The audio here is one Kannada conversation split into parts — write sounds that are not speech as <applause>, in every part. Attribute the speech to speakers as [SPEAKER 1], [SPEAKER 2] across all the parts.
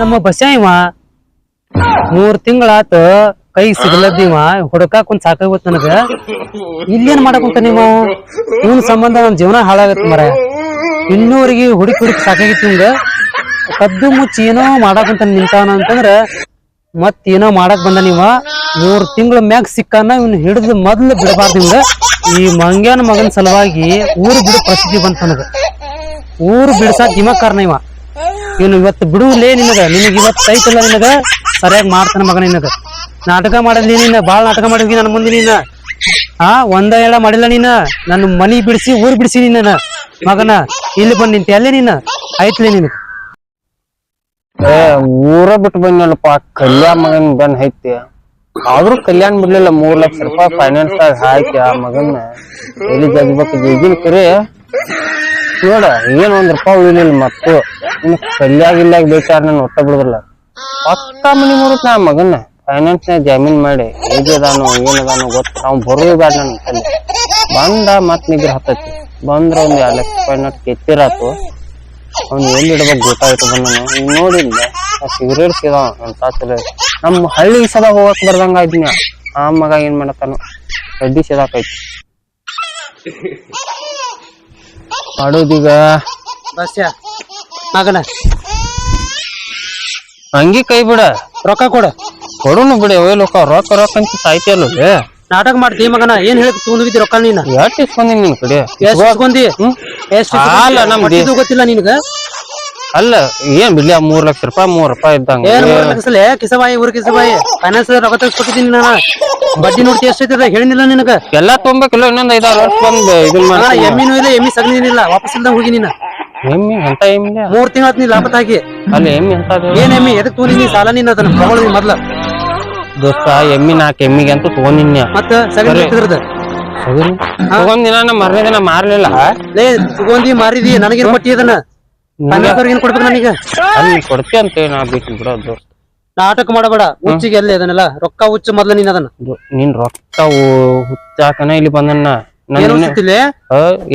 [SPEAKER 1] ನಮ್ಮ ಬಸ್ಯಾ ಇವ ಮೂರ್ ತಿಂಗಳಾತ ಕೈ ಸಿಗ್ಲದ್ದಿವ. ಹುಡುಕಾಕ್ ಒಂದ್ ಸಾಕಾಗೋತ್ ನನಗ. ಇಲ್ಲೇನ್ ಮಾಡಕ್ ಕುಂತ ನೀವು? ಇವನ್ ಸಂಬಂಧ ನನ್ ಜೀವನ ಹಾಳಾಗತ್ ಮರ. ಇನ್ನೂರಿಗೆ ಹುಡುಕಿ ಹುಡುಕಿ ಸಾಕಾಗಿತ್ತು ಹಿಂಗ ಕದ್ದು ಮುಚ್ಚಿ ಏನೋ ಮಾಡಕ್ ಕುಂತ ನಿಂತಾನ ಅಂತಂದ್ರ ಮತ್ ಏನೋ ಮಾಡಕ್ ಬಂದ ನೀವ. ಮೂರ್ ತಿಂಗಳ ಮ್ಯಾಗ ಸಿಕ್ಕಾನ ಇವ್ನ ಹಿಡಿದ್ ಮೊದ್ಲು ಬಿಡಬಾರ್ದು ಹಿಂಗ ಈ ಮಂಗ್ಯಾನ ಮಗನ ಸಲುವಾಗಿ ಊರು ಬಿಡು ಪ್ರಸಿದ್ಧಿ ಬಂತ ನನಗ. ಊರು ಬಿಡ್ಸಾಕ್ ಇವ ಕಾರಣ ಇವ. ಇವನು ಇವತ್ತು ಬಿಡುವುಲೇ ನಿನಗ. ನಿನಗ ಇವತ್ತು ಐತಲ್ಲ ನಿನಗ? ಸರಿಯಾಗಿ ಮಾಡ್ತಾನ ಮಗ ನಿನಗ. ನಾಟಕ ಮಾಡಲಿ ನೀನ, ಬಾಳ ನಾಟಕ ಮಾಡಿದ್ವಿ ನನ್ನ ಮುಂದೆ ನೀನ. ಆ, ಒಂದ ಎಳ ಮಾಡಿಲ್ಲ ನೀನ. ನನ್ನ ಮನಿ ಬಿಡಿಸಿ, ಊರ್ ಬಿಡಿಸಿ ನಿನ್ನ ಮಗನ, ಇಲ್ಲಿ ಬಂದ್ ನಿಂತೆ. ಅಲ್ಲೇ ನೀನ. ಐತ್ಲೇ ನಿನಗ
[SPEAKER 2] ಏ, ಊರ ಬಿಟ್ಟು ಬಂದಲ್ಪ ಕಲ್ಯಾಣ ಮಗನ್ ಬಂದ್ ಐತಿ. ಆದ್ರೂ ಕಲ್ಯಾಣ ಬಿಡ್ಲಿಲ್ಲ. ಮೂರ್ ಲಕ್ಷ ರೂಪಾಯಿ ಫೈನಾನ್ಸ್ ಹಾಕಿ ಆ ಮಗನ್ ಎಲ್ಲಿ ಜಗ್ಬೇಕು? ಈಗಿನ ಕರೆ ನೋಡ ಏನ್ ಒಂದ್ ರೂಪಾಯಿ ಉಳಿಲಿಲ್ಲ ಮತ್ತು ಇನ್ನು ಕಲ್ಯಾಗ ಇಲ್ಲಾಗ ಬೇಕಾದ್ರೆ ನಾನು ಒಟ್ಟ ಬಿಡುದಿಲ್ಲ. ಪಕ್ಕ ಮನಿ ಮುರುತ್ ನಾ ಮಗನ್ನ ಫೈನಾನ್ಸ್ನ ಜಾಮೀನ್ ಮಾಡಿ ಹೇಗಿದಾನು ಏನದಾನೋ ಗೊತ್ತ, ನಾವು ಬರೋ ಬೇಡ ನನ್ನ ತಲೆ ಬಂದ ಮತ್ ನಿಗ್ರ ಹತ್ತತಿ. ಬಂದ್ರ ಒಂದ್ ಎರಡ್ ಲಕ್ಷ ರೂಪಾಯಿ ಕೆತ್ತಿರಾತು ಅವ್ನು ಎಲ್ಲಿ ಗೊತ್ತಾಯ್ತು ಬಂದನು ನೋಡಿಲ್ಲ ಸಿಗರೇಟ್ ಸಿದಾವ ಚಲೋ ನಮ್ಮ ಹಳ್ಳಿ ಸದ ಹೋಗಕ್ ಬರ್ದಂಗ ಇದ್ನ ಆ ಮಗ ಏನ್ ಮಾಡತ್ತಾನ ಕಡ್ಡಿ ಸಿದಾಕೈತಿ <laughs> ಮಾಡೋದೀಗ?
[SPEAKER 1] ಬಸ್ಯಾ ಮಗನ?
[SPEAKER 2] ಹಂಗಿ ಕೈ ಬಿಡ.
[SPEAKER 1] ರೊಕ್ಕ ಕೊಡ.
[SPEAKER 2] ಕೊಡುನು ಬಿಡಿ ಒಯ್ ಲೋಕ ರೊಕ್ಕ ರೊಕ್ಕ ಅಂತ ಸಾಯ್ತಿಯಲ್ಲ
[SPEAKER 1] ನಾಟಕ ಮಾಡ್ತಿ ಮಗನ ಏನ್ ಹೇಳಿ ತಗೊಂಡಿದ್ದಿ ರೊಕ್ಕ ನೀನ?
[SPEAKER 2] ಎಷ್ಟು ಇಸ್ಕೊಂಡಿ ನಿನ್ ಕಡೆ?
[SPEAKER 1] ಎಷ್ಟ್ ಇಸ್ಕೊಂಡಿ? ಎಷ್ಟ್
[SPEAKER 2] ಅಲ್ಲ,
[SPEAKER 1] ಗೊತ್ತಿಲ್ಲ ನಿನಗ?
[SPEAKER 2] ಅಲ್ಲ ಏನ್ ಬಿಡ್ಲಿ ಆ ಮೂರ್ ಲಕ್ಷ ರೂಪಾಯಿ ಮೂರ್ ರೂಪಾಯಿ ಇದ್ದಂಗ.
[SPEAKER 1] ಏನ್ ಕಿಸಬಾಯಿ ಊರ್ ಕಿಸಬಾಯಿ? ಫೈನಾನ್ಸ್ ರೊಕ್ಕ ತೆಗಿಸ್ಕೊಟ್ಟಿದ್ದೀನಿ ನಾನು. ಬಡ್ಡಿ ನೋಡ್ತಿ ಎಷ್ಟೈತದ ಹೇಳಿನಿಲ್ಲ ನಿನಗ?
[SPEAKER 2] ಎಲ್ಲಾ ತೊಂಬೇಕಿಲ್ಲ ಇನ್ನೊಂದ್ ಐದಾರು ವರ್ಷ ಬಂದ್ ಇದನ್ ಮಾಡ್ತೀನಿ.
[SPEAKER 1] ಎಮ್ಮಿನೂ ಇಲ್ಲ ಎಮ್ಮಿ ಸಗಣಿನಿಲ್ಲ ವಾಪಸ್ ಇಲ್ದಂಗ ಹೋಗಿ ನೀನ.
[SPEAKER 2] ಎಮ್ಮಿ ಎಂತ ಎಮ್ಮಿ
[SPEAKER 1] ಮೂರ್ ತಿಂಗಳ ನೀ ಹಾಕಿ
[SPEAKER 2] ಅಲ್ಲಿ ಎಮ್ಮಿ ಎಂತ
[SPEAKER 1] ಏನ್ ಎಮ್ಮಿ ಎದಕ್ ತೋನಿ ನೀ ಸಾಲ ನೀನ್ ಅದನ್ನ? ತಗೊಳ್ಳಿ ಮೊದ್ಲ.
[SPEAKER 2] ದೋಸ್ತ ಎಮ್ಮಿ ನಾಕ್ ಎಮ್ಮಿಗೆ ಅಂತ ತಗೊಂಡಿನ್ಯ
[SPEAKER 1] ಮತ್ತ ಸಗಣಿ ಇರ್ತದ
[SPEAKER 2] ತಗೊಂದಿನ ನಾ ಮರನೇ ದಿನ ಮಾರ್ಲಿಲ್ಲ.
[SPEAKER 1] ಲೇ ತಗೊಂಡಿ ಮಾರಿದಿ ನನಗೇನ್ ಕೊಟ್ಟಿ ಅದನ್ನ? ಕೊಡ್ಬೇಕು ನನಗೆ?
[SPEAKER 2] ಅಲ್ಲಿ ಕೊಡ್ತಿ ಅಂತ ನಾ ಬಿಟ್ಟು ಬಿಡೋ ದೋಸ್ತ
[SPEAKER 1] ನಾಟಕ ಮಾಡಬೇಡ. ಹುಚ್ಚಿಗೆ ಎಲ್ಲಿ ಅದನ್ನೆಲ್ಲ? ರೊಕ್ಕ ಹುಚ್ಚು ಮೊದ್ಲ ನೀನ್ ಅದನ್ನ.
[SPEAKER 2] ನೀನ್ ರೊಕ್ಕ ಹುಚ್ಚಾಕನ ಇಲ್ಲಿ ಬಂದನ್ನ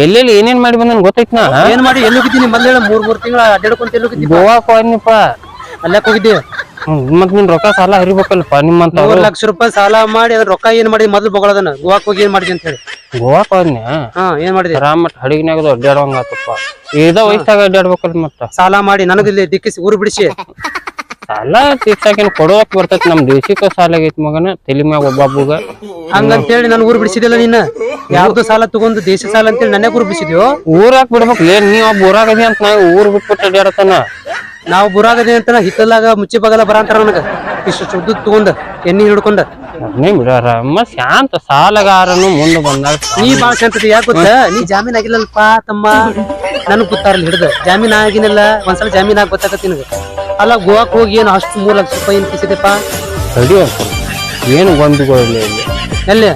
[SPEAKER 2] ಎಲ್ಲೆಲ್ಲಿ ಏನೇನ್ ಮಾಡಿ ಬಂದನ್ ಗೊತ್ತೈತ್ ನಾ
[SPEAKER 1] ಏನ್ ಮಾಡಿ? ಎಲ್ಲಿ ಹೋಗಿದ್ದೀನಿ? ಮೊದ್ಲ ಹೇಳ. ಮೂರ್ ಮೂರ್ ತಿಂಗಳ ಅಡ್ಡಾಡ್ಕೊಂತ ಎಲ್ಲಿ ಗೋವಾ
[SPEAKER 2] ಗೋವಾಕ್ ಹೋದ್ನಿಪ್ಪ
[SPEAKER 1] ಅಲ್ಲಾಕ್ ಹೋಗಿದ್ದಿ
[SPEAKER 2] ಮತ್ ನಿನ್ ರೊಕ್ಕ ಸಾಲ ಹರಿಬೇಕಲ್ಪ ನಿಮ್ಮಂತ
[SPEAKER 1] ಮೂರ್ ಲಕ್ಷ ರೂಪಾಯಿ ಸಾಲ ಮಾಡಿ ಅದ್ರ ರೊಕ್ಕ ಏನ್ ಮಾಡಿ ಮೊದ್ಲು ಬಗಳದನ್ನ ಗೋವಾಕ್ ಹೋಗಿ ಏನ್ ಮಾಡಿದಿ ಅಂತ ಹೇಳಿ.
[SPEAKER 2] ಗೋವಾಕ್ ಹೋದ್ನಿ
[SPEAKER 1] ಹಾ ಏನ್ ಮಾಡಿದಿ?
[SPEAKER 2] ರಾಮ ಮತ್ ಹಡಗಿನಾಗದು ಅಡ್ಡಾಡೋಂಗ ಆತಪ್ಪ ಇದ ವಯಸ್ಸಾಗ ಅಡ್ಡಾಡ್ಬೇಕಲ್ ಮತ್ತ.
[SPEAKER 1] ಸಾಲ ಮಾಡಿ ನನಗಿಲ್ಲಿ ದಿಕ್ಕಿಸಿ ಊರು ಬಿಡಿಸಿ.
[SPEAKER 2] ಸಾಲ ತೀರ್ಸಾಕೇನ್ ಕೊಡೋಕ್ ಬರ್ತೈತಿ ನಮ್ ದೇಶಕ್ಕ ಸಾಲ ಆಗೈತಿ ಮಗನ. ತಲಿ ಮ್ಯಾಗ ಒಬ್ಬೊಬ್ಬಗ
[SPEAKER 1] ಹಂಗಂತ ಹೇಳಿ ನನ್ ಊರು ಬಿಡಿಸಿದಿಲ್ಲ ನಿನ್ನ ಯಾವ್ದು ಸಾಲ ತಗೊಂಡು ದೇಶ ಸಾಲ ಅಂತೇಳಿ ನನ್ನೇ ಊರು ಬಿಡಿಸಿದ್ಯೋ?
[SPEAKER 2] ಊರಾಗ್ ಬಿಡ್ಬೇಕು. ಏನ್ ನೀ ಒಬ್ಬ ಊರಾಗ ಅಂತ ನಾ ಊರ್ ಬಿಟ್ಬಿಟ್ಟು ಅಡ್ಯಾಡತನ
[SPEAKER 1] ನಾವು ಬುರಾಗದಿ ಅಂತ ಹಿತ್ತಲಾಗ ಮುಚ್ಚಿ ಬಗಲ ಬರಂತಾರ ನನಗ. ಇಷ್ಟು ಶುದ್ಧ ತಗೊಂಡ ಎಣ್ಣಿ ಹಿಡ್ಕೊಂಡ.
[SPEAKER 2] ನೀ ಬಿಡಾರ ಮತ್ ಶಾಂತ ಸಾಲಗಾರನು ಮುಂದೆ ಬಂದಾಗ
[SPEAKER 1] ನೀ ಬಾಳ ಶಾಂತ ಯಾಕೆ ಗೊತ್ತ? ನೀ ಜಾಮೀನ್ ಆಗಿಲ್ಲಲ್ಪ ತಮ್ಮ? ನನಗ್ ಗೊತ್ತಾರಲ್ಲ ಹಿಡ್ದ. ಜಾಮೀನ್ ಆಗಿನಲ್ಲ ಒಂದ್ಸಲ ಜಾಮೀನ್ ಆಗಿ ಗೊತ್ತಾಗತ್ತೆ ನಿನಗ. ಅಲ್ಲ ಗೋವಾಕ್ ಹೋಗಿ ಏನು ಅಷ್ಟು ಮೂರ್ ಲಕ್ಷ ರೂಪಾಯಿ ಏನ್ ಕಿಸಿದೆಪ್ಪ?
[SPEAKER 2] ಏನು ಗೊಂಬಿಗಳಿಲ್ಲ ಇಲ್ಲಿ?
[SPEAKER 1] ಎಲ್ಲಿ?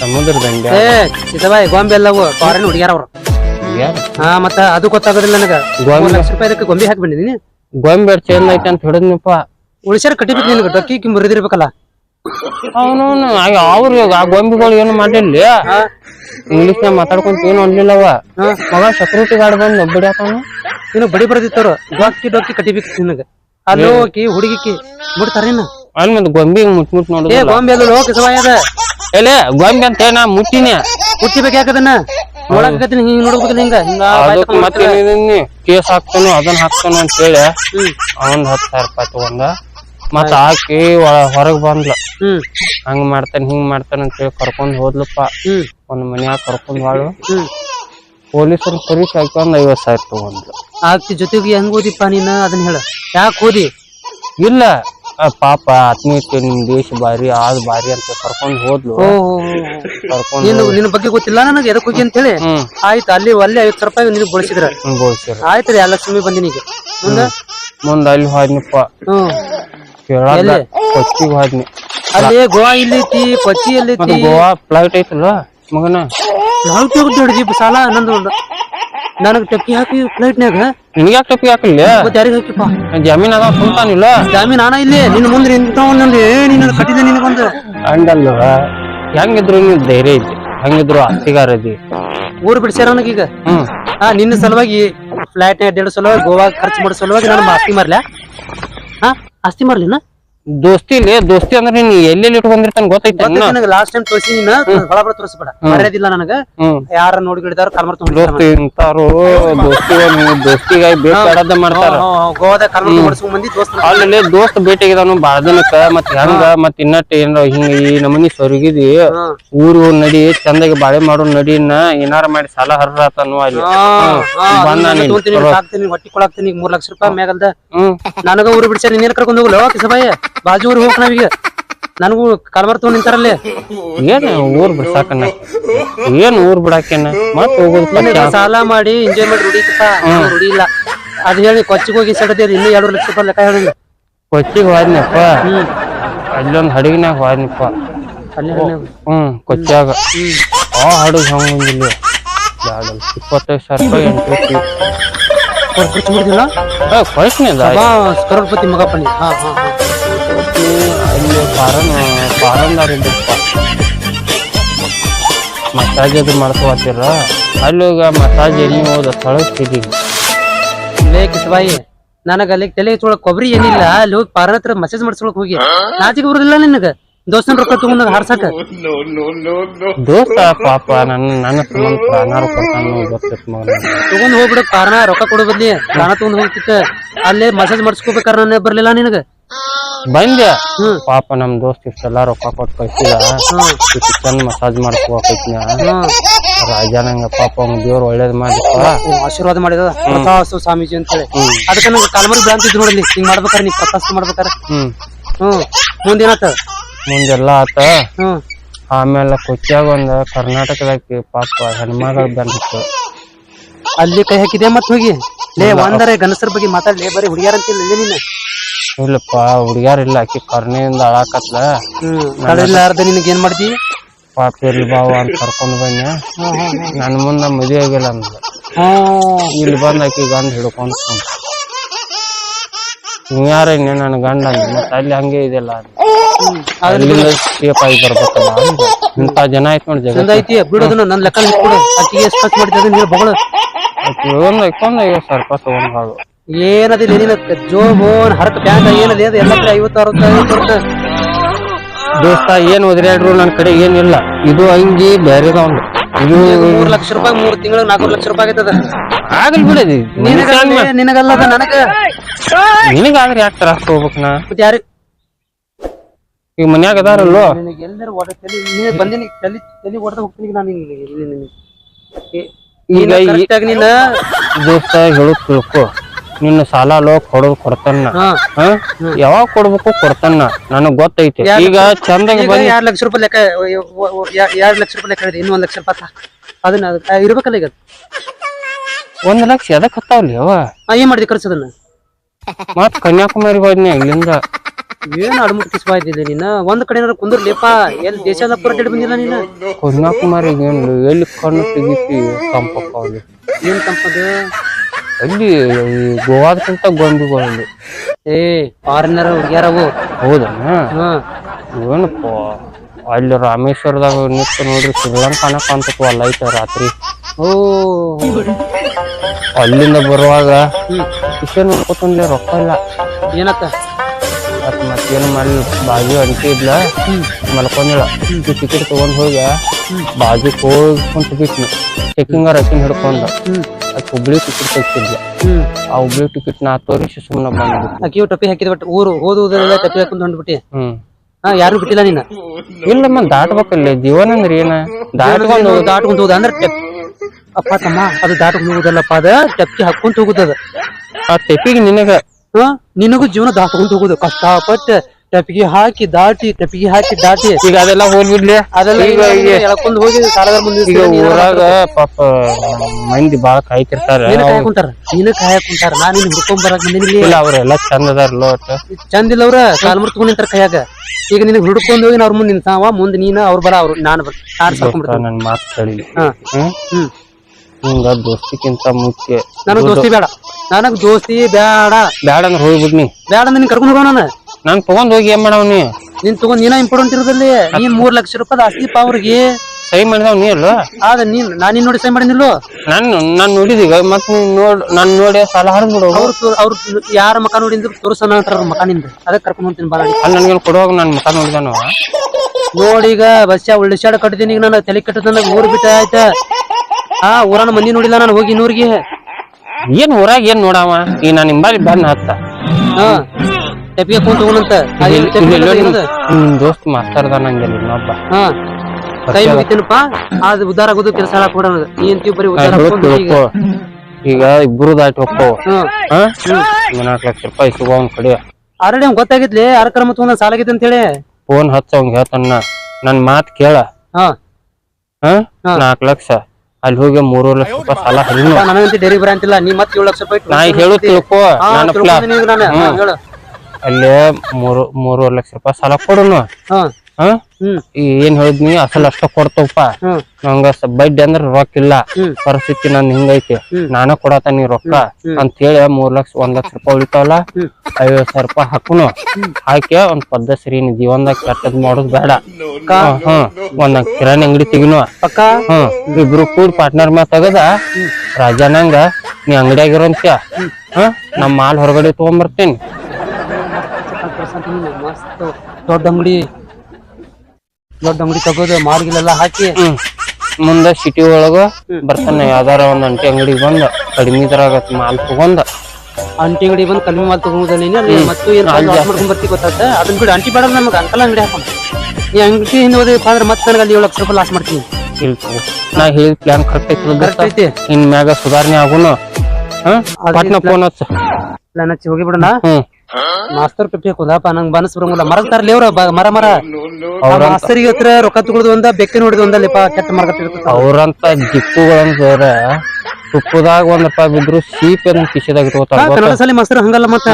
[SPEAKER 2] ಸಮುದ್ರ ದಂಡೆ.
[SPEAKER 1] ಏ ಗೊಂಬೆ ಎಲ್ಲವು ಫಾರಿನ್ ಹುಡುಗ್ಯಾರ ಅವ್ರು. ಹಾ ಮತ್ತ ಅದು ಗೊತ್ತಾಗೋದಿಲ್ಲ ನನಗೆ. ಗೊಂಬೆ? ಲಕ್ಷ ರೂಪಾಯಿ ಇದಕ್ಕೆ ಗೊಂಬೆ ಹಾಕಿ ಬಂದಿದ್ದೀನಿ
[SPEAKER 2] ಗೊಂಬೆ ಚೇಂಜ್ ಐತೆ ಅಂತ ಹಿಡಿದ್ನಪ್ಪ
[SPEAKER 1] ಉಳಿಸ್ಯಾರ ಕಟ್ಟಿಬಿಟ್ಟು ನಿನಗ ಡಕ್ಕಿ ಮುರಿದಿರ್ಬೇಕಲ್ಲ
[SPEAKER 2] ಅವನು ಅವ್ರು ಆ ಗೊಂಬೆಗಳು ಏನು ಮಾಡಿಲ್ಲ. ಇಂಗ್ಲಿಷ್ ನಾ ಮಾತಾಡ್ಕೊಂತ ಏನು ಅನ್ಲಿಲ್ಲವ ಮಗ ಸೆಕ್ಯೂರಿಟಿ ಗಾರ್ಡ್ ಬಂದು ಆತಾನು
[SPEAKER 1] ಇನ್ನು ಬಡಿ ಬರ್ದಿತ್ತವ್ರು. ಡೊಕ್ಕಿ ಡೊಕ್ಕಿ ಕಟಿಬೇಕು ನಿನಗ. ಅಲ್ಲಿ ಹೋಗಿ ಹುಡುಗಿಕಿ ಬಿಡ್ತಾರೇನ
[SPEAKER 2] ಅಲ್ಲಿ ಮತ್ತೆ ಗೊಂಬಿ ಮುಟ್ ಮುಟ್
[SPEAKER 1] ಏ
[SPEAKER 2] ನೋಡುದಿಲ್ಲ
[SPEAKER 1] ಗೊಂಬೆ ಅದು ಹೋಗಿ ಕಿಸಬಾಯ್ ಅದ.
[SPEAKER 2] ಎಲೆ ಗೊಂಬೆ ಅಂತ ನಾ ಮುಟ್ಟಿನಿ.
[SPEAKER 1] ಹುಟ್ಟಿಬೇಕು ಯಾಕದನ್ನ ನೋಡಕತ್ತೀನಿ ಹಿಂಗ್ ನೋಡ್ಬೇಕು ಹಿಂಗ. ಹಿಂಗ
[SPEAKER 2] ಅದಕ್ಕೆ ಮತ್ತೆ ಕೇಸ್ ಹಾಕ್ತಾನು ಅದನ್ನ ಹಾಕ್ತಾನು ಅಂತ ಹೇಳಿ ಅವನ್ ಹತ್ತು ಸಾವಿರ ರೂಪಾಯಿ ತಗೊಂಡ. ಮತ್ತ ಆಕಿ ಹೊರಗ್ ಬಂದ್ಲ. ಹಂಗ್ ಮಾಡ್ತಾನೆ ಹಿಂಗ್ ಮಾಡ್ತಾನೆ ಅಂತ ಹೇಳಿ ಕರ್ಕೊಂಡ್ ಹೋದ್ಲಪ್ಪ. ಒಂದ್ ಮನ್ಯಾಗ ಕರ್ಕೊಂಡ್ ಬಾಳು. ಪೊಲೀಸರು ಕರಿಸಿ ಹಾಕೊಂಡ್ ಐವತ್ ಸಾವಿರ ತಗೊಂಡ್ಲು
[SPEAKER 1] ಆತ ಜೊತೆಗೆ ಹೆಂಗ್ ಓದಿಪ್ಪ ನೀನ? ಅದನ್ನ ಹೇಳ. ಯಾಕೆ ಓದಿ?
[SPEAKER 2] ಇಲ್ಲ. ಆ ಪಾಪ ಆತ್ಮೀಯತೆ ನಿಮ್ ದೇಶ ಬಾರಿ ಆದ್ ಬಾರಿ ಅಂತ ಕರ್ಕೊಂಡ್ ಹೋದ್ಲು.
[SPEAKER 1] ಓ
[SPEAKER 2] ಕರ್ಕೊಂಡ್
[SPEAKER 1] ನೀನು ನಿನ್ನ ಬಗ್ಗೆ ಗೊತ್ತಿಲ್ಲ ನನಗೆ? ಎದಕ್ ಹೋಗಿ ಅಂತ ಹೇಳಿ?
[SPEAKER 2] ಹ್ಮ್.
[SPEAKER 1] ಆಯ್ತು ಅಲ್ಲಿ ಅಲ್ಲಿ ಐವತ್ ಸಾವಿರ ರೂಪಾಯಿ ನಿನಗೆ ಬಳಸಿದ್ರ
[SPEAKER 2] ಬಳಸಿದ್ರ.
[SPEAKER 1] ಆಯ್ತು ರೀ ಸುಮ್ಮನೆ ಬಂದಿನಿ ಈಗ. ಮುಂದ?
[SPEAKER 2] ಮುಂದ ಅಲ್ಲಿ ಹೋದ್ನಿಪ್ಪ.
[SPEAKER 1] ಹ್ಮ್.
[SPEAKER 2] ಕೇಳಲ್ಲ
[SPEAKER 1] ಎಲ್ಲಿ?
[SPEAKER 2] ಕೊಚ್ಚಿಗೆ ಹೋದ್ನಿ.
[SPEAKER 1] ಅಲ್ಲಿ ಗೋವಾ ಇಲ್ಲೈತಿ ಕೊಚ್ಚಿ ಎಲ್ಲೈತಿ
[SPEAKER 2] ಮತ್ತೆ ಗೋವಾ ಫ್ಲೈಟ್ ಐತಲ್ಲ? ಮಗನ?
[SPEAKER 1] ನಾವು ಹಿಡಿದಿ ಸಾಲ? ನಂದು ನನಗ್ ಟಪ್ಪಿ ಹಾಕಿ ಫ್ಲೈಟ್ನ್ಯಾಗ
[SPEAKER 2] ನಿನ್ಗೆ ಯಾಕೆ ಟಪ್ಪಿ ಹಾಕಿಲ್ಲ
[SPEAKER 1] ಮತ್ತೆ ಯಾರಿಗೆ ಹಾಕಿಪ್ಪ?
[SPEAKER 2] ಜಮೀನ್ ಅದ ಸುಲ್ತಾನಿಲ್ಲ
[SPEAKER 1] ಜಾಮೀನ್ ನಾನ ಇಲ್ಲಿ. ನಿನ್ನ ಮುಂದೆ ನಿಂತವ ನಂದು. ನಿನ್ನ ನೀನು ಕಟ್ಟಿದೆ ನಿನಗೊಂದು.
[SPEAKER 2] ಹಂಗಲ್ಲ. ಹೆಂಗಿದ್ರು ನೀವ್ ಧೈರ್ಯ ಐತಿ. ಹಂಗಿದ್ರು ಆಸ್ತಿಗಾರ ಅದಿ
[SPEAKER 1] ಊರ್ ಬಿಡ್ಸ್ಯಾರ ನನಗೀಗ ಆ ನಿನ್ನ ಸಲುವಾಗಿ ಫ್ಲಾಟ್ ಅಡ್ಡಾಡೋ ಸಲುವಾಗಿ ಗೋವಾ ಖರ್ಚು ಮಾಡೋ ಸಲುವಾಗಿ ನಾನು ಆಸ್ತಿ ಮಾರ್ಲ್ಯಾ ಹಾ ಆಸ್ತಿ ಮಾರ್ಲಿನ?
[SPEAKER 2] ದೋಸ್ತಿ ಇಲ್ಲಿ ದೋಸ್ತಿ ಅಂದ್ರೆ ನೀನ್ ಎಲ್ಲೆಲ್ಲಿ ಇಟ್ಕೊಂಡಿರ್ತಾನ ಗೊತ್ತೈತೆ
[SPEAKER 1] ನನಗೆ ಲಾಸ್ಟ್ ಟೈಮ್ ತೋರಿಸಿ ನೀನ ಹೊಳ ಬಳ ತೋರಿಸ್ಬೇಡ. ಮರ್ಯಾದಿಲ್ಲ ನನಗ. ಯಾರ ನೋಡಿ ಕರ್ಮರ್ ಕಲ್ಮರ್
[SPEAKER 2] ದೋಸ್ತಿ ಇಂತಾರು ದೋಸ್ತಿಗ ದೋಸ್ತಿಗಾಗಿ ಬೇಕಾಡದ ಮಾಡ್ತಾರ.
[SPEAKER 1] ಗೋವಾದ ಕಲ್ಮರ್ ಮಾಡಿಸ್ಕೊಂಡ್ ಬಂದಿ ದೋಸ್ತ
[SPEAKER 2] ಅಲ್ಲಿ ದೋಸ್ತ ಭೇಟಿಗಿದಾನು ಬಾಳ ದಿನಕ್ಕ ಮತ್ ಹೆಂಗ ಮತ್ ಇನ್ನಟ್ ಏನ್ರ ಹಿಂಗ ಈ ನಮನಿ ಸೊರಗಿದಿ ಊರು ನಡಿ ಚಂದಾಗಿ ಬಾಳೆ ಮಾಡೋ ನಡಿನ ಏನಾರ ಮಾಡಿ ಸಾಲ ಹರ್ರಾತನು ಅಲ್ಲಿ. ಬಂದ
[SPEAKER 1] ಹೊಟ್ಟಿ ಮೂರ್ ಲಕ್ಷ ರೂಪಾಯಿ ಮ್ಯಾಗಲ್ದ
[SPEAKER 2] ಹ್ಮ್.
[SPEAKER 1] ನನಗ ಊರು ಬಿಡ್ಸ ನೀನ್ ಕರ್ಕೊಂಡ್ ಹೋಗಲ್ಲ? ಕಿಸಬಾಯಿ. ಬಾಜು ಊರಿಗೆ ಹೋಗ್ ಈಗ ನನಗೂ ಕಲ್ಮರ್ ತಗೊಂಡ್ ನಿಂತಾರಲ್ಲಿ.
[SPEAKER 2] ಏನ್ ಊರ್ ಬಿಡ್ಸಾಕನ ಏನ್ ಊರ್ ಬಿಡಾಕೇನ? ಮತ್ತೆ ಹೋಗೋದು
[SPEAKER 1] ಸಾಲ ಮಾಡಿ ಎಂಜಾಯ್ ಮಾಡಿ ಹುಡಿ ಇಲ್ಲ ಅದ್ ಹೇಳಿ ಕೊಚ್ಚಿಗೆ ಹೋಗಿ ಸಡದಿ ಇನ್ನೂ ಎರಡು ಲಕ್ಷ ರೂಪಾಯಿ ಲೆಕ್ಕ ಹೇಳಿಲ್ಲ
[SPEAKER 2] ಕೊಚ್ಚಿಗೆ ಹೋದ್ನಪ್ಪ. ಅಲ್ಲೊಂದ್ ಹಡಗಿನಾಗ ಹೋದ್ನಪ್ಪ. ಹ್ಮ್ ಕೊಚ್ಚಾಗ ಆ ಹಡಗ್ ಹಂಗಿಲ್ಲ ಇಪ್ಪತ್ತೈದು ಸಾವಿರ ರೂಪಾಯಿ ಎಂಟ್ರಿ
[SPEAKER 1] ಕೊಡ್ತೀನಿ ಕರೋಡ್ಪತಿ ಮಗಪ್ಪ ನೀ ಹಾ ಹಾ. ಹಾ
[SPEAKER 2] ಅಲ್ಲಿ ಫಾರನ್ ಫಾರನ್ದಾರ ಇದ್ದಪ್ಪ ಮಸಾಜ್ ಅದು ಮಾಡ್ಕೋತಿರ ಅಲ್ಲಿ ಹೋಗ ಮಸಾಜ್ ಎಲ್ಲಿ ಹೋದ ಸ್ಥಳಕ್ಕೆ
[SPEAKER 1] ಕಿಸಬಾಯಿ ನನಗ ಅಲ್ಲಿ ತಲೆ ತೊಳಕ್ ಕೊಬ್ಬರಿ ಏನಿಲ್ಲ. ಅಲ್ಲಿ ಹೋಗಿ ಪಾರ ಹತ್ರ ಮಸಾಜ್ ಮಾಡ್ಸೊಳಕ್ ಹೋಗಿ. ನಾಚಿಗೆ ಬರುದಿಲ್ಲ ನಿನಗ? ದೋಸ್ತನ ರೊಕ್ಕ ತಗೊಂಡ್ ಹಾರ್ಸಕ?
[SPEAKER 2] ದೋಸ್ತ ಪಾಪ ನನ್ನ ನನ್ನ ಸಂಬಂಧ ಗೊತ್ತೈತ್ ಮಗನ.
[SPEAKER 1] ತಗೊಂಡ್ ಹೋಗ್ಬಿಡ ಪಾರ ರೊಕ್ಕ ಕೊಡೋ ಬದ್ಲಿ ಪ್ರಾಣ ತಗೊಂಡ್ ಹೋಗ್ತಿತ್ತ ಅಲ್ಲೇ ಮಸಾಜ್ ಮಾಡಿಸ್ಕೋಬೇಕಾರ ನನ್ನ ಬರ್ಲಿಲ್ಲ ನಿನಗ?
[SPEAKER 2] ಬಂದೆ. ಪಾಪ ನಮ್ ದೋಸ್ತ್ ಇಷ್ಟೆಲ್ಲಾ ರೊಕ್ಕ ಕೊಟ್ಟು ಕಳ್ಸಿದ. ಇಷ್ಟು ಚಂದ ಮಸಾಜ್ ಮಾಡ್ಕೋಬೇಕೈತ್ನ ರಾಜನಂಗ ಪಾಪ ಅವ್ನ ದೇವ್ರ ಒಳ್ಳೇದ್
[SPEAKER 1] ಹ್ಮ್, ಆಶೀರ್ವಾದ ಮಾಡಿದ ಪ್ರತಾಸ ಸ್ವಾಮೀಜಿ ಅಂತೇಳಿ. ಅದಕ್ಕೆ ನಂಗೆ ಕಾಲ್ಮರಿ ಬ್ರಾಂತಿದ್ ನೋಡಲಿ ಹಿಂಗ್ ಮಾಡ್ಬೇಕಾರೆ ನೀವ್ ಪ್ರತಾಸ ಮಾಡ್ಬೇಕಾರ.
[SPEAKER 2] ಹ್ಮ್.
[SPEAKER 1] ಹ್ಮ್. ಮುಂದೇನಾತ?
[SPEAKER 2] ಮುಂದೆಲ್ಲ ಆತ. ಆಮೇಲೆ ಕೊಚ್ಚಾಗ ಒಂದ ಕರ್ನಾಟಕದಾಗ ಪಾಪ ಹೆಣ್ಮಗಳ ಬಂದಿತ್ತು.
[SPEAKER 1] ಅಲ್ಲಿ ಕೈ ಹಾಕಿದೆ ಮತ್ ಹೋಗಿ? ಲೇ ಒಂದರೆ ಗನಸರ ಬಗ್ಗೆ ಮಾತಾಡ್ಲಿ ಬರೀ ಹುಡುಗಿಯಾರಂತಿಲ್ಲ ನೀನು.
[SPEAKER 2] ಇಲ್ಲಪ್ಪ ಹುಡ್ಗ್ಯಾರ ಇಲ್ಲ ಆಕಿ ಕರ್ನೆಯಿಂದ ಅಳಾಕತ್ಲ.
[SPEAKER 1] ತಡೆಲಾರ್ದ ನಿನಗೆ ಏನ್ ಮಾಡ್ತಿ?
[SPEAKER 2] ಪಾಪ ಎಲ್ಲಿ ಬಾವ ಅಂತ ಕರ್ಕೊಂಡ್ ಬನ್ನಿ ನನ್ ಮುಂದ ಮದುವೆ ಆಗಿಲ್ಲ ಅಂದ ಇಲ್ಲಿ ಬಂದ್ ಆಕಿ ಗಂಡ ಹಿಡ್ಕೊಂಡು ಕುಂತ. ನೀವ್ ಯಾರ ನನ್ ಗಂಡ ಅಂದ ಮತ್ತ್ ಅಲ್ಲಿ ಹಂಗೆ ಇದೆಲ್ಲ. ಅಲ್ಲಿಂದ ಸೇಫ್ ಆಗಿ ಬರ್ಬೇಕಲ್ಲ ಅಂದ. ಇಂಥ ಜನ ಆಯ್ತು ನೋಡಿ
[SPEAKER 1] ಚಂದ ಐತಿ ನನ್ನ ಲೆಕ್ಕ ಎಷ್ಟು ಖರ್ಚು ಮಾಡಿದ್ದೆ ಅದನ್ನ ಬಗಳು.
[SPEAKER 2] ತಗೊಂಡ್
[SPEAKER 1] ಏನದಿಲ್ಲ ನಿನ್ನ ಜೋಬೋನ್ ಹರಕ ಬ್ಯಾಂಕ್ ಏನದಿ? ಅದು ಎಲ್ಲ ಕಡೆ ಐವತ್ತು ಅರವತ್ತು ಬರುತ್ತೆ
[SPEAKER 2] ದೋಸ್ತ ಏನ್ ಒದರಾಡ್ರು ನನ್ ಕಡೆ ಏನಿಲ್ಲ. ಇದು ಅಂಗಿ ಬೇರೆದ ಒಂದು. ಇದು
[SPEAKER 1] ಮೂರ್ ಲಕ್ಷ ರೂಪಾಯಿ ಮೂರ್ ತಿಂಗಳ ನಾಲ್ಕು ಲಕ್ಷ ರೂಪಾಯಿ ಆಗತ್ತದ
[SPEAKER 2] ಆಗಲ್ ಬಿಡದಿ
[SPEAKER 1] ನಿನಗಲ್ಲ ನಿನಗಲ್ಲದ ನನಗ?
[SPEAKER 2] ನಿನಗಾದ್ರೆ ಯಾಕೆ ತ್ರಾಸ ಹೋಗ್ಬೇಕು ನಾ?
[SPEAKER 1] ಮತ್ತೆ ಯಾರು?
[SPEAKER 2] ಈಗ ಮನ್ಯಾಗ ಅದಾರಲ್ಲೋ
[SPEAKER 1] ನಿನಗೆ ಎಲ್ಲರೂ ಒಡ ತಲೆ ನೀನು ಬಂದಿನಿ ತಲೆ ತಲೆ ಹೊಡೆದ ಹೋಗ್ತೀನಿ ನಾನು ನಿನಗೆ
[SPEAKER 2] ಈಗ
[SPEAKER 1] ನೀನು
[SPEAKER 2] ದೋಸ್ತ ಹೇಳುದ್ ತಿಳ್ಕೊ. ನಿನ್ನ ಸಾಲ ಲೋ ಕೊಡ ಕೊಡ್ತಾನ ಯಾವಾಗ ಕೊಡ್ಬೇಕು ಕೊಡ್ತಾನ ನನಗ್ ಗೊತ್ತೈತಿ. ಈಗ ಚಂದಾಗ ಬಂದ್
[SPEAKER 1] ಎರಡ್ ಲಕ್ಷ ರೂಪಾಯಿ ಲೆಕ್ಕ ಎರಡ್ ಲಕ್ಷ ರೂಪಾಯಿ ಲೆಕ್ಕ ಇನ್ನೊಂದ್ ಇನ್ನೂ ಒಂದ್ ಲಕ್ಷ ರೂಪಾಯಿ ಅದನ್ನ ಅದ್- ಇರ್ಬೇಕಲ್ಲ ಈಗ.
[SPEAKER 2] ಒಂದ್ ಲಕ್ಷ ಎದಕ್ ಹತ್ತಾವ್ಲಿ ಅವ?
[SPEAKER 1] ಏನ್ ಮಾಡಿದೆ ಖರ್ಚು ಅದನ್ನ.
[SPEAKER 2] ಮತ್ ಕನ್ಯಾಕುಮಾರಿ ಹೋದ್ನಿ ಇಲ್ಲಿಂದ
[SPEAKER 1] ಏನ್ ಅಡ್ಮುಟ್ ಬಾಯ್ದಿದೆ ನೀನ ನೀನು? ಒಂದ್ ಕಡೆ ಏನಾರ ಕುಂದ್ರಲಿಪ್ಪ ಎಲ್ಲಿ ದೇಶದ ಬಂದಿಲ್ಲ ನೀನು?
[SPEAKER 2] ಕನ್ಯಾಕುಮಾರಿ ಏನ್ ಎಲ್ಲಿ ಕಣ್ಣು ತೆಗಿತಿ? ತಂಪಪ್ಪ
[SPEAKER 1] ಏನ್ ತಂಪದು?
[SPEAKER 2] ಅಲ್ಲಿ ಗೋವಾದಕ್ಕಿಂತ ಗೊಂಬಿಗಳು ಅಲ್ಲಿ
[SPEAKER 1] ಏ ಫಾರಿನರ್ ಹುಡುಗಿಯರವು. ಹೌದಾ?
[SPEAKER 2] ಏನಪ್ಪ? ಅಲ್ಲಿ ರಾಮೇಶ್ವರದಾಗ ನಿಂತು ನೋಡ್ರಿ ಶ್ರೀಲಂಕಾನ ಕಾಣ್ತಪ್ಪ ಲೈಟ್ ರಾತ್ರಿ.
[SPEAKER 1] ಓ.
[SPEAKER 2] ಅಲ್ಲಿಂದ ಬರುವಾಗ
[SPEAKER 1] ಇಷ್ಟೇ
[SPEAKER 2] ಕಿಶನ್ ನೋಡ್ಕೊತಂದ್ಲೆ ರೊಕ್ಕ ಇಲ್ಲ.
[SPEAKER 1] ಏನಕ್ಕ?
[SPEAKER 2] ಮತ್ ಮತ್ತೇನು ಮಾಡಿ ಬಾಜು ಅಡಿಕೆ ಇದ್ಲ ಮಲ್ಕೊಂಡಿಲ್ಲ. ಟಿಕೆಟ್ ತೊಗೊಂಡು ಹೋಗ ಬಾಜು ಹೋಗಿ ಕುಂತ ಬಿಟ್ನಿ ಚೆಕಿಂಗ್ ರಕಿಂಗ್ ಹಿಡ್ಕೊಂಡ. ಅದ್ ಹುಬ್ಳಿ ಟಿಕೆಟ್ ತೆಗ್ತಿದ್ಲ ಆ ಹುಬ್ಳಿ ಟಿಕೆಟ್ ನಾ ತೋರಿಸಿ ಸುಮ್ಮನೆ ಬಂದ್ಬಿಟ್ಟು
[SPEAKER 1] ಅಕ್ಕಿಯು ಟಪ್ಪಿ ಹಾಕಿದ ಬಟ್ ಊರು ಓದುವುದರಿಂದ ಟಪ್ಪಿ ಹಾಕೊಂಡು ಹೊಂಡ್ಬಿಟ್ಟಿ
[SPEAKER 2] ಹ್ಮ್.
[SPEAKER 1] ಹಾ ಯಾರು ಬಿಟ್ಟಿಲ್ಲ ನೀನು.
[SPEAKER 2] ಇಲ್ಲಮ್ಮ ದಾಟ್ಬೇಕಲ್ಲ. ಜೀವನ ಅಂದ್ರೆ ಏನ? ದಾಟ್ಕೊಂಡು
[SPEAKER 1] ದಾಟ್ಕೊಂಡು ಹೋದ ಅಂದ್ರೆ ಟೆಪ್ ಅಪ್ಪ ತಮ್ಮ ಅದು ದಾಟ್ಕೊಂಡು ಹೋಗುದಲ್ಲಪ್ಪ ಅದ ಟೆಪ್ಪಿ ಹಾಕೊಂತ ಹೋಗುದದ
[SPEAKER 2] ಆ ಟೆಪ್ಪಿಗೆ ನಿನಗ
[SPEAKER 1] ಹಾ ನಿನಗೂ ಜೀವನ ದಾಟ್ಕೊಂತ ಹೋಗುದು. ಕಷ್ಟಪಟ್ಟು ಟೆಪ್ಪಿಗೆ ಹಾಕಿ ದಾಟಿ ಟೆಪ್ಪಿಗೆ ಹಾಕಿ ದಾಟಿ.
[SPEAKER 2] ಈಗ ಅದೆಲ್ಲ ಹೋಗ್ಬಿಡ್ಲಿ
[SPEAKER 1] ಅದೆಲ್ಲ
[SPEAKER 2] ಈಗ
[SPEAKER 1] ಎಳ್ಕೊಂಡ್ ಹೋಗಿ ಸಾಲಗಾರ ಮುಂದೆ
[SPEAKER 2] ಈಗ ಊರಾಗ ಪಾಪ ಮಂದಿ ಬಾಳ ಕಾಯ್ತಿರ್ತಾರ.
[SPEAKER 1] ನೀನು ಕಾಯ ಕುಂತಾರ? ನೀನು ಕಾಯ ಕುಂತಾರ? ನಾ ನಿನ್ ಹುಡ್ಕೊಂಡ್ ಬರಕ್
[SPEAKER 2] ಇಲ್ಲ ಅವ್ರೆಲ್ಲ ಚಂದ ಅದಾರಲ್ಲ ಒಟ್ಟ.
[SPEAKER 1] ಚಂದ ಇಲ್ಲ ಅವ್ರ? ಕಾಲ್ ಮುರ್ತ್ಕೊಂಡ್ ನಿಂತಾರ ಕೈಯಾಗ. ಈಗ ನಿನಗ್ ಹುಡ್ಕೊಂಡ್ ಹೋಗಿ ಅವ್ರ ಮುಂದೆ ನಿಂತಾವ ಮುಂದೆ ನೀನ ಅವ್ರ ಬರ ಅವ್ರು ನಾನು ಬರ ನಾನು ಸಾಕೊಂಡ್ಬಿಡ್ತಾನ.
[SPEAKER 2] ನನ್ ಮಾತು ಕೇಳಿ. ಹ್ಮ್? ಹಿಂಗ ದೋಸ್ತಿಕ್ಕಿಂತ ಮುಖ್ಯ.
[SPEAKER 1] ನನಗ್ ದೋಸ್ತಿ ಬೇಡ. ನನಗ್ ದೋಸ್ತಿ ಬೇಡ.
[SPEAKER 2] ಬೇಡ ಅಂದ್ರೆ ಹೋಗ್ಬಿಡ್ನಿ
[SPEAKER 1] ಬೇಡ ಅಂದ್ರೆ ನೀನ್ ಕರ್ಕೊಂಡ್ ಹೋಗೋಣ ನಾನು.
[SPEAKER 2] ನಾನ್ ತಗೊಂಡ್ ಹೋಗಿ ಏನ್ ಮಾಡವ್ ನೀ?
[SPEAKER 1] ನೀನ್ ತಗೊಂಡ್ ನೀನ ಇಂಪಾರ್ಟೆಂಟ್ ಇರೋದಲ್ಲಿ ನೀನ್ ಮೂರ್ ಲಕ್ಷ ರೂಪಾಯಿ ಆಸ್ತಿ ಅವ್ರಿಗೆ.
[SPEAKER 2] ಸಹಿ ಮಾಡಿದವ್ ನೀ ಅಲ್ವಾ?
[SPEAKER 1] ಆದ ನೀನ್ ನಾನ್ ನಿನ್ ನೋಡಿ ಸೈ ಮಾಡಿನಿಲ್ಲೋ?
[SPEAKER 2] ನಾನು ನಾನ್ ನೋಡಿದೀಗ ಮತ್ ನೀನ್ ನೋಡ್ ನಾನ್ ನೋಡಿ ಸಾಲ ಹರಿದ್ ಬಿಡು
[SPEAKER 1] ಅವ್ರು ಅವ್ರು ಯಾರ ಮಕ ನೋಡಿದ್ರು ತೋರಿಸೋಣ ಅಂತಾರ ಅವ್ರ ಮಕಾನಿಂದ ಅದಕ್ಕೆ ಕರ್ಕೊಂಡ್ ಹೋಗ್ತೀನಿ ಬಾ ನಾಳೆ.
[SPEAKER 2] ಅಲ್ಲಿ ನನ್ಗೆ ಕೊಡುವಾಗ ನನ್ ಮಕ ನೋಡಿದನು?
[SPEAKER 1] ನೋಡೀಗ ಈಗ ಬಸ್ ಉಳ್ಳಿಸಾಡ ಕಟ್ಟಿದೀನಿ ಈಗ ನಾನು ತಲೆ ಕಟ್ಟದ ನನಗೆ ಊರ್ ಬಿಟ್ಟ ಆಯ್ತ. ಆ ಊರನ ಮಂದಿ ನೋಡಿಲ್ಲ ನಾನು ಹೋಗಿ ನೂರಿಗೆ
[SPEAKER 2] ಏನ್ ಊರಾಗ ಏನ್ ನೋಡವ? ಈ ನಾನ್ ನಿಂಬಲ್ಲಿ ಬಂದ್ ಹತ್ತ.
[SPEAKER 1] ಹಾ. ತೆಪ್ಪಿಗೆ ಕುಂತ ಹೋಗಣಂತ
[SPEAKER 2] ಇಲ್ಲಿ- ಇಲ್ಲಿ ಎಲ್ಲೋ ನಿಮ್ ನಿಮ್ ದೋಸ್ತ್ ಮಾಸ್ತರ್ ಅದ ನಂಗೆಲ್ಲ ಇನ್ನೊಬ್ಬ
[SPEAKER 1] ಹಾ. ಕೈ ಮುಗಿತೀನಪ್ಪ. ಅದು ಉದ್ದಾರ ಆಗೋದು ಕೆಲಸ ಬರೀ ಉದ್ದಾರ ಈಗ.
[SPEAKER 2] ಇಬ್ರು ದಾಟಿ ಹೋಗ್ಕೋ ನಾಲ್ಕು ಲಕ್ಷ ರೂಪಾಯಿ ಸಿಗೋ ಅವ್ನ ಕಡೆ.
[SPEAKER 1] ಆಲ್ರೆಡಿ ಅವ್ನ್ ಗೊತ್ತಾಗಿತ್ಲಿ ಮತ್ತು ಒಂದ್ ಸಾಲ ಆಗಿತ್ತು ಅಂತೇಳಿ?
[SPEAKER 2] ಫೋನ್ ಹಚ್ಚ ಅವ್ನ್ ಹೇಳ್ತಾನ ನನ್ ಮಾತ್ ಕೇಳ.
[SPEAKER 1] ಹಾ.
[SPEAKER 2] ಹಾ? ನಾಲ್ಕು ಲಕ್ಷ. ಅಲ್ಲಿ ಹೋಗಿ ಮೂರೂ ಲಕ್ಷ ರೂಪಾಯಿ ಸಾಲ ಹರಿನು
[SPEAKER 1] ನನಗಂತ ಡೈರಿ ಬರ ಅಂತಿಲ್ಲ. ನೀ ಮತ್ತೆ ಏಳು ಲಕ್ಷ ರೂಪಾಯಿ
[SPEAKER 2] ನಾ ಹೇಳು ತಿಳ್ಕೋ.
[SPEAKER 1] ನಾನು. ಹೇಳು.
[SPEAKER 2] ಅಲ್ಲೇ ಮೂರು ಮೂರುವರೆ ಲಕ್ಷ ರೂಪಾಯಿ ಸಾಲ ಕೊಡುನು.
[SPEAKER 1] ಹಾ. ಹ್ಮ್.
[SPEAKER 2] ಏನ್ ಹೇಳಿದ್ನಿ ಅಸಲ್ ಅಷ್ಟ ಕೊಡ್ತವಪ್ಪ. ನಂಗ ಬಡ್ಡಿ ಅಂದ್ರ ರೊಕ್ಕ ಇಲ್ಲ. ಪರಿಸ್ಥಿತಿ ನನ್ ಹಿಂಗೈತಿ.
[SPEAKER 1] ನಾನು
[SPEAKER 2] ನಾನ ಕೊಡತ ನೀ ರೊಕ್ಕ. ಅಂತ ಹೇಳಿ ಮೂರ್ ಲಕ್ಷ ಒಂದ್ ಲಕ್ಷ ರೂಪಾಯಿ ಉಳಿತಾವಲ್ಲ. ಐವತ್ ಸಾವಿರ ರೂಪಾಯಿ ಹಾಕುನು. ಹಾಕಿ ಒಂದ್ ಪದ್ಧತಿ ನೀ ಜೀವನದಾಗ ಕೆಟ್ಟದ್ ಮಾಡೋದ್ ಬೇಡ. ಹ್ಮ್, ಒಂದ್ ಕಿರಾಣಿ ಅಂಗಡಿ ತೆಗಿನು.
[SPEAKER 1] ಪಕ್ಕ
[SPEAKER 2] ಹ್ಮ್. ಇಬ್ರು ಕೂಡ ಪಾರ್ಟ್ನರ್ ಮ್ಯಾಗ ತಗದ. ರಾಜಾನಂಗ ನೀ ಅಂಗಡಿಯಾಗಿರೋಂತ್ಯ ಹ್ಮ್. ನಮ್ ಮಾಲ್ ಹೊರಗಡೆ ತಗೊಂಬರ್ತೀನಿ
[SPEAKER 1] ಮಸ್ತ್ ದೊಡ್ಡ ಅಂಗಡಿ ದೊಡ್ಡ ಅಂಗಡಿ ತಗೋದು ಮಾರ್ಗಿಲೆಲ್ಲ ಹಾಕಿ
[SPEAKER 2] ಮುಂದೆ ಸಿಟಿ ಒಳಗ ಬರ್ತಾನ. ಯಾವ್ದಾರ ಒಂದ್ ಅಂಟಿ ಅಂಗಡಿಗೆ ಬಂದ ಕಡಿಮೆ ಇದ್ರಾಗ ಮಾಲ್ ತಗೊಂಡ.
[SPEAKER 1] ಅಂಟಿ ಅಂಗಡಿ ಬಂದು ಕಡಿಮೆ ಮಾಲ್ ತಗೊಂಡ್ ನೀನು? ಅಲ್ಲಿ ಮತ್ತು ಏನ್ ಮಾಡ್ಕೊಂಡ್ ಬರ್ತಿ ಗೊತ್ತಾತ ಅದನ್ನ ಬಿಡು ಅಂಟಿ ಬೇಡ ನಮ್ಗೆ ಅಂಕಲ್ ಅಂಗಡಿ ಹಾಕೊಂಡು ಈ ಅಂಗಡಿ ಹಿಂದೆ ಹೋದಪ್ಪ ಅಂದ್ರೆ ಮತ್ತೆ ನನಗೆ ಅಲ್ಲಿ ಏಳು ಲಕ್ಷ ರೂಪಾಯಿ ಲಾಸ್ ಮಾಡ್ತೀನಿ.
[SPEAKER 2] ನಾ ಹೇಳಿದ ಪ್ಲಾನ್ ಕರೆಕ್ಟ್ ಐತಿ ಇನ್ ಮ್ಯಾಗ ಸುಧಾರಣೆ ಆಗುನು. ಹಾ ಪಟ್ನ ಫೋನ್ ಹಚ್ಚ.
[SPEAKER 1] ಪ್ಲಾನ್ ಹಚ್ಚಿ ಹೋಗಿ ಬಿಡೋಣ ಮಾಸ್ತರ್ ಪೆಪ್ಪಿ ಕುಂದಪ್ಪ ನಂಗ್ ಬನಸ್ ಬರಂಗಿಲ್ಲ. ಮರ ತರ್ಲಿ ಅವ್ರ ಮರ ಮರ. ಮಾಸ್ತರಿಗೆ ಹತ್ರ ರೊಕ್ಕ ತಗೊಳ್ದು ಒಂದ ಬೆಕ್ಕಿನ ಹೊಡೆದು ಒಂದಲ್ಲಿಪ್ಪ ಕೆಟ್ಟ ಮರ
[SPEAKER 2] ಅವ್ರಂತ ಜಿಪ್ಪುಗಳಂದ್ರ ತುಪ್ಪದಾಗ ಒಂದ್ ರೂಪಾಯಿ ಬಿದ್ರು ಸೀಪ್ ಏನ್ ಕಿಶದಾಗ ಇಟ್ಕೋತಾರ?
[SPEAKER 1] ಕನ್ನಡ ಮಾಸ್ತರ್ ಹಂಗಲ್ಲ ಮತ್ತ.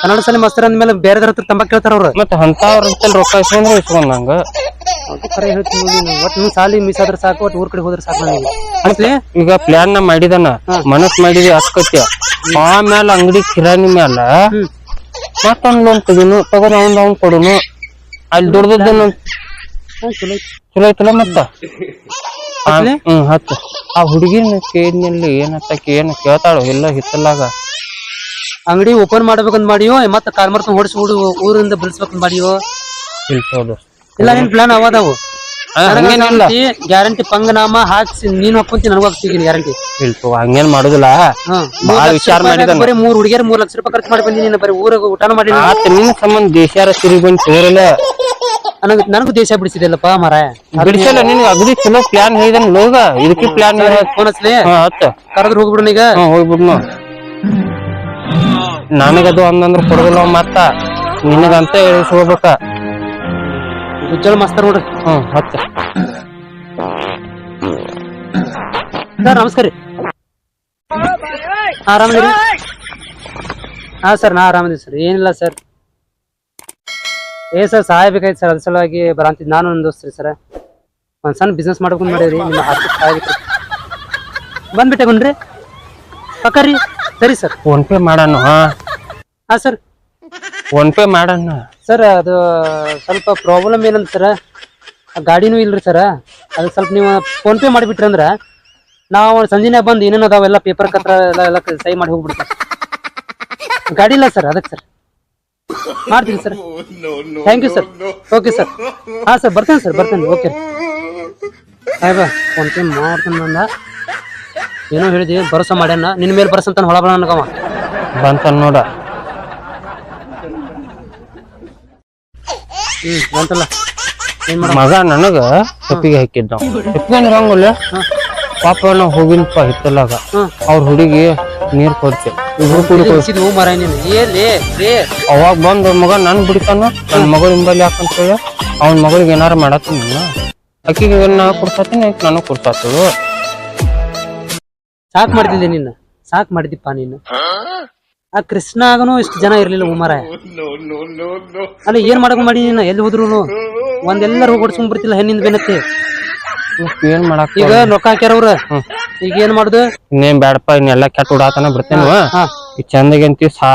[SPEAKER 1] ಕನ್ನಡ ಶಾಲೆ ಮಾಸ್ತರ್ ಅಂದ್ಮೇಲೆ ಬೇರೆ ಹತ್ರ ತಂಬಾಕ್ ಕೇಳ್ತಾರ ಅವ್ರ.
[SPEAKER 2] ಮತ್ತೆ ಅಂತವ್ರಂತಲ್ ರೊಕ್ಕ ಇಸ್ಕೊಂಡ್ರೆ ಇಸ್ಕೊಂಡಂಗ
[SPEAKER 1] ನಂಗ. ಕರೆ ಹೇಳ್ತೀನಿ ನೋಡಿ ನೀನು. ನೀವು ಸಾಲಿ ಮಿಸ್ ಆದ್ರೆ ಸಾಕು ಒಟ್ಟು ಊರ್ ಕಡೆ ಹೋದ್ರೆ ಸಾಕು ನನಗೆ. ಅನ್ಸ್ಲಿ
[SPEAKER 2] ಈಗ ಪ್ಲಾನ್ ನಾ ಮಾಡಿದನ. ಮನಸ್ ಮಾಡಿದಿ ಆ ಆಮೇಲೆ ಅಂಗಡಿ ಕಿರಾಣಿ ಮ್ಯಾಲ ಮತ್ತೊಂದ್ ಲೋನ್ ತೆಗಿನು ತಗೋ ಅವ್ನ್ ಅವ್ನ್ ಕೊಡುನು ಅಲ್ಲಿ ದುಡ್ದದ್ದನ್ನು
[SPEAKER 1] ಹಾ, ಚಲೋ ಐತಿ.
[SPEAKER 2] ಚಲೋ ಐತಲ್ಲ ಮತ್ತ? ಹ್ಮ್ ಹತ್ತು ಆ ಹುಡುಗಿನ ಕೇಳಿನಲ್ಲಿ ಏನತ್ತಕ್ಕೆ ಏನು ಕೇಳ್ತಾಳು ಎಲ್ಲ ಹಿತ್ತಲಾಗ
[SPEAKER 1] ಅಂಗಡಿ ಓಪನ್ ಮಾಡ್ಬೇಕಂತ ಮಾಡಿಯೋ ಮತ್ತೆ ಕಾರ್ಮರ್ಸ್ ಹುಡು ಊರಿಂದ ಬಿಡಿಸ್ಬೇಕಂತ ಮಾಡಿಯೋ ಇಲ್ಲ ಏನ್ ಪ್ಲಾನ್ ಅವದಾವು ಗ್ಯಾರಂಟಿ ಪಂಗನಾಮ ಹಾಕ್ಸಿ ನೀನ್ ಹಾಕೊಂತಿ ನನಗೂ ಹಾಕ್ಸಿದ್ದೀನಿ ಗ್ಯಾರಂಟಿ.
[SPEAKER 2] ಇಲ್ಸು ಹಂಗೇನ್ ಮಾಡುದಿಲ್ಲ. ಬಾಳ ವಿಚಾರ ಮಾಡಿದನ
[SPEAKER 1] ಬರೀ ಮೂರ್ ಹುಡುಗಿಯರ್ ಮೂರ್ ಲಕ್ಷ ರೂಪಾಯಿ ಖರ್ಚು ಮಾಡಿ ಬಂದಿನಿ ಬರೀ ಊರಾಗ ಊಟನ ಮಾಡಿ
[SPEAKER 2] ಆತ ನಿನ್ನ ಸಂಬಂಧ ದೇಶಾರ ತಿರುಗಿ ಬಂದ್ ತೋರಲ್ಲ
[SPEAKER 1] ನನಗೆ ನನಗೂ ದೇಶ ಬಿಡಿಸಿದೆಲ್ಲಪ್ಪ ಮರ
[SPEAKER 2] ಬಿಡಿಸಲ್ಲ ನಿನ್ಗೆ ಅಗದಿ ಚಲೋ ಪ್ಲಾನ್ ಹೇಳಿದ ಲೋಗ. ಇದಕ್ಕೆ ಪ್ಲಾನ್
[SPEAKER 1] ಫೋನ್ ಹಚ್ಲಿ
[SPEAKER 2] ಹಾ ಹತ್ತ
[SPEAKER 1] ಕರೆದ್ರೆ ಹೋಗ್ಬಿಡೋಣ ಈಗ.
[SPEAKER 2] ಹೋಗ್ಬಿಡ್ನು ನನಗದು ಅಂದಂದ್ರ ಕೊಡೋದಿಲ್ಲ ಮತ್ತ ನಿನಗಂತ ಹೇಳಿಸ್
[SPEAKER 1] ಉಜ್ಜಳ ಮಾಸ್ತರ್ ನೋಡ್ರಿ.
[SPEAKER 2] ಹ್ಮ್ ಹತ್ತ
[SPEAKER 1] ಸರ್ ನಮಸ್ಕಾರ ರೀ. ಆರಾಮದಿರಿ ಹಾ ಸರ್ ನಾ ಆರಾಮದೀನಿ ಸರ್. ಏನಿಲ್ಲ ಸರ್. ಏ ಸರ್ ಸಹಾಯ ಬೇಕಾಯ್ತು ಸರ್. ಅದ್ರ ಸಲುವಾಗಿ ಬರಂತಿದ್ ನಾನು ಒಂದು ದೋಸ್ತ್ರಿ ಸರ್. ಒಂದ್ ಸಣ್ಣ ಬಿಸ್ನೆಸ್ ಮಾಡ್ಕೊಂಡು ಮಾಡಿದ್ರಿ. ನಿಮ್ಮ ಆರ್ಥಿಕ ಸಹಾಯ ಬಂದ್ಬಿಟ್ಟೆ ಬನ್ರಿ ಪಕ್ಕ ರೀ. ಸರಿ ಸರ್.
[SPEAKER 2] ಫೋನ್ ಪೇ ಮಾಡಣ ಹಾ?
[SPEAKER 1] ಹಾ ಸರ್.
[SPEAKER 2] ಫೋನ್ ಪೇ ಮಾಡಣ.
[SPEAKER 1] ಸರ್ ಅದು ಸ್ವಲ್ಪ ಪ್ರಾಬ್ಲಮ್ ಏನಂತ ಸರ್ ಗಾಡಿನೂ ಇಲ್ರಿ ಸರ್. ಅದು ಸ್ವಲ್ಪ ನೀವು ಫೋನ್ ಪೇ ಮಾಡಿಬಿಟ್ರಿ ಅಂದ್ರೆ ನಾವು ಸಂಜೆನೆ ಬಂದು ಏನೇನು ಅದಾವೆಲ್ಲ ಪೇಪರ್ ಕತ್ರ ಎಲ್ಲ ಎಲ್ಲ ಸಹಿ ಮಾಡಿ ಹೋಗ್ಬಿಡ್ತೀವಿ. ಗಾಡಿ ಇಲ್ಲ ಸರ್ ಅದಕ್ಕೆ ಸರ್. ಮಾಡ್ತೀನಿ sir. Thank you sir okay sir ಹಾಂ ಸರ್ ಬರ್ತೇನೆ ಸರ್ ಬರ್ತೇನೆ. ಓಕೆ ಆಯ್ಬಾ ಫೋನ್ ಪೇ ಮಾಡ್ತೀನಿ ಏನೋ ಹೇಳಿದಿ ಭರೋಸಾ ಮಾಡ್ಯಾನ. ನಿನ್ನ ಮೇಲೆ ಬರ್ಸಂತಾನೆ ಅಂತ ಬಳ ನನಗವ
[SPEAKER 2] ಬಂತ ನೋಡ.
[SPEAKER 1] ಹ್ಞೂ ಬಂತಲ್ಲ. ಏನು ಮಾಡ
[SPEAKER 2] ಮಗ ನನಗ ತಪ್ಪಿಗೆ ಹಾಕಿದ್ದ. ತಪ್ಪಿಗೆ ಹಂಗಲ್ಲ? ಪಾಪ ನಾ ಹೋಗಿನಪ್ಪ ಹಿತ್ತಲಾಗ ಅವ್ರ ಹುಡುಗಿ ನೀರ್ ಕೊಡ್ತೆ. ಇಬ್ರು ಕೂಡಿ
[SPEAKER 1] ಮರ ನೀನು? ಲೇ
[SPEAKER 2] ಅವಾಗ ಬಂದ ಮಗ ನನ್ ಬಿಡ್ತಾನ ನನ್ನ ಮಗಳ ಹಿಂಬಲ್ಲಿ ಯಾಕಂತ ಹೇಳಿ ಅವ್ನ ಮಗಳಿಗೆ ಏನಾರ ಮಾಡತ್ತೀನಿ ಅಕ್ಕಿಗೆ ನಾ ಕೊಡ್ಸಾತೀನಿ ಆಕಿ ನನಗ್
[SPEAKER 1] ಸಾಕ್ ಮಾಡ್ತಿದ್ದೆ ನಿನ್ನ ಸಾಕ್ ಮಾಡಿದಿಪ್ಪ ನೀನು. ಆ ಕೃಷ್ಣ ಆಗನು ಇಷ್ಟು ಜನ ಇರ್ಲಿಲ್ಲ ಉಮಾರ. ಅಲ್ಲ ಏನ್ ಮಾಡಕ್ ಮಾಡಿ ನೀನು? ಎಲ್ಲಿ ಹೋದ್ರು ಒಂದೆಲ್ಲರೂ ಓಡಿಸ್ಕೊಂಡ್ ಬರ್ತಿಲ್ಲ ಹೆಣ್ಣಿಂದ
[SPEAKER 2] ಬೆನತ್ತಿ ಏನ್ ಮಾಡಾಕ
[SPEAKER 1] ಈಗ ರೊಕ್ಕ ಹಾಕ್ಯಾರ ಅವ್ರ. ಈಗ ಏನ್ ಮಾಡುದು?
[SPEAKER 2] ಇನ್ನೇನ್ ಬ್ಯಾಡಪ್ಪ ಇನ್ನೆಲ್ಲ ಕೆಟ್ಟ ಉಡಾತನ ಬಿಡ್ತೇನು
[SPEAKER 1] ಹಾ
[SPEAKER 2] ಈ ಚಂದಗೆ ಅಂತಿ ಸಾ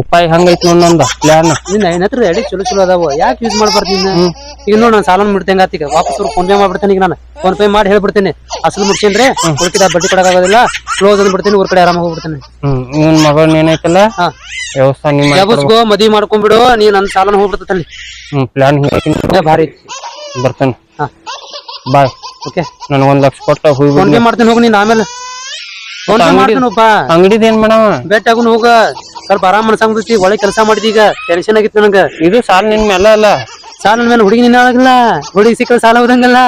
[SPEAKER 2] ಉಪಾಯ ಹಂಗೈತಿ ನೋಡ್ ನಂದ ಪ್ಲಾನ್
[SPEAKER 1] ನಿನ್ನ ನನ್ನ ಹತ್ರ ಎಡಿ ಚಲೋ ಚಲೋ ಅದಾವ. ಯಾಕೆ ಯೂಸ್ ಮಾಡ್ಬಾರ್ದು ನೀನು ಈಗ ನೋಡ್ ನಾನು ಸಾಲ ಬಿಡ್ತೇನೆ ಆತಿಗೆ ವಾಪಸ್ ಫೋನ್ ಪೇ ಮಾಡ್ಬಿಡ್ತೇನೆ ಈಗ ನಾನು. ಫೋನ್ ಪೇ ಮಾಡಿ ಹೇಳ್ಬಿಡ್ತೇನೆ. ಅಸಲು ಮುಡ್ಸೇನ್ರಿ ಉಳ್ಕಿದ ಬಡ್ಡಿ ಕೊಡಕ್ಕಾಗೋದಿಲ್ಲ ಕ್ಲೋಸ್ ಅಂದ್ ಬಿಡ್ತೀನಿ ಊರ್ ಕಡೆ ಆರಾಮಾಗಿ ಹೋಗ್ಬಿಡ್ತೇನೆ.
[SPEAKER 2] ಹ್ಮ್. ನಿನ್ ಮಗನ್ ಏನೈತಲ್ಲ ವ್ಯವಸ್ಥೆ ನಿಮ್ಮ
[SPEAKER 1] ಮದ್ವಿ ಮಾಡ್ಕೊಂಡ್ಬಿಡು ನೀ ನನ್ನ ಸಾಲನ ಹೋಗ್ಬಿಡ್ತಲ್ಲಿ
[SPEAKER 2] ಹ್ಮ್ ಪ್ಲಾನ್ ಹಿಂಗೈತಿ
[SPEAKER 1] ಭಾರಿ.
[SPEAKER 2] ಬರ್ತೇನೆ.
[SPEAKER 1] ಹಾ.
[SPEAKER 2] ಬಾಯ್
[SPEAKER 1] ಓಕೆ
[SPEAKER 2] ನನಗೊಂದ್ ಲಕ್ಷ ಕೊಟ್ಟ ಹೋಗಿ
[SPEAKER 1] ಫೋನ್ ಪೇ ಮಾಡ್ತೇನೆ ಹೋಗಿ ನೀನ್ ಆಮೇಲೆ.
[SPEAKER 2] ಅಂಗಡಿದ ಏನ್ ಮಾಡವ
[SPEAKER 1] ಬೆಟ್ಟ ಆಗುನ್ ಹೋಗ ಸ್ವಲ್ಪ ಆರಾಮ್ ಮನಸಾಗ್ತೈತಿ ಒಳ್ಳೆ ಕೆಲಸ ಮಾಡಿದಿ ಈಗ ಟೆನ್ಷನ್ ಆಗಿತ್ತು ನನಗ
[SPEAKER 2] ಇದು ಸಾಲ ನಿನ್ ಮೇಲೆ ಅಲ್ಲ
[SPEAKER 1] ಸಾಲ ನನ್ ಮೇಲೆ ಹುಡುಗಿ ನಿನ್ನ ಆಗಿಲ್ಲ ಹುಡುಗಿ ಸಿಕ್ಕರೆ ಸಾಲ ಹೋದಂಗಲ್ಲ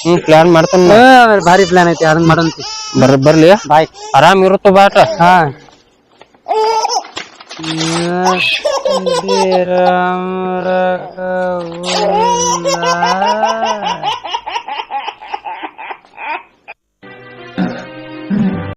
[SPEAKER 2] ಹ್ಮ್ ಪ್ಲಾನ್ ಮಾಡ್ತಾನ
[SPEAKER 1] ಭಾರಿ ಪ್ಲಾನ್ ಐತಿ ಅದನ್ನ ಮಾಡಂತ
[SPEAKER 2] ಬರ್ ಬರ್ಲಿ
[SPEAKER 1] ಬಾಯ್
[SPEAKER 2] ಆರಾಮ್ ಇರುತ್ತ ಬಾಟ
[SPEAKER 1] ಹಾ ರಾಮ